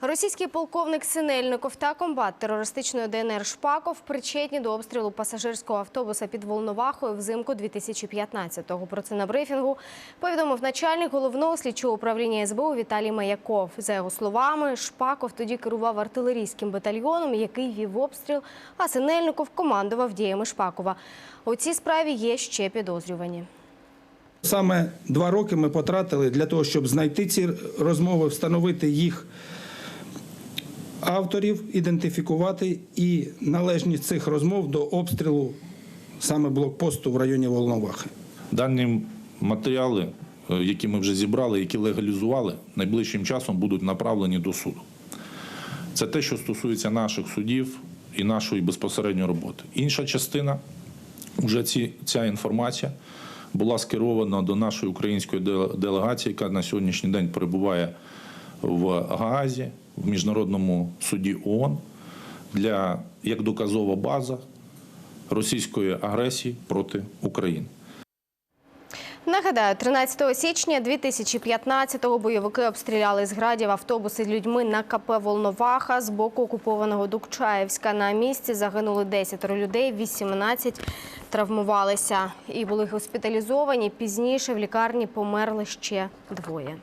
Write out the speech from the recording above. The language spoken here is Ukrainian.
Російський полковник Синельников та комбат терористичної ДНР Шпаков причетні до обстрілу пасажирського автобуса під Волновахою взимку 2015-го. Про це на брифінгу повідомив начальник головного слідчого управління СБУ Віталій Маяков. За його словами, Шпаков тоді керував артилерійським батальйоном, який вів обстріл, а Синельников командував діями Шпакова. У цій справі є ще підозрювані. Саме два роки ми потратили для того, щоб знайти ці розмови, встановити їх авторів, ідентифікувати і належність цих розмов до обстрілу саме блокпосту в районі Волновахи. Дані матеріали, е, які ми вже зібрали, які легалізували, найближчим часом будуть направлені до суду. Це те, що стосується наших судів і нашої безпосередньої роботи. Інша частина, вже ці, ця інформація була скерована до нашої української делегації, яка на сьогоднішній день перебуває в Гаазі, в Міжнародному суді ООН, для як доказова база російської агресії проти України. Нагадаю, 13 січня 2015-го бойовики обстріляли з градів автобуси з людьми на КП Волноваха з боку окупованого Дукчаєвська. На місці загинули 10 людей, 18 травмувалися і були госпіталізовані. Пізніше в лікарні померли ще двоє.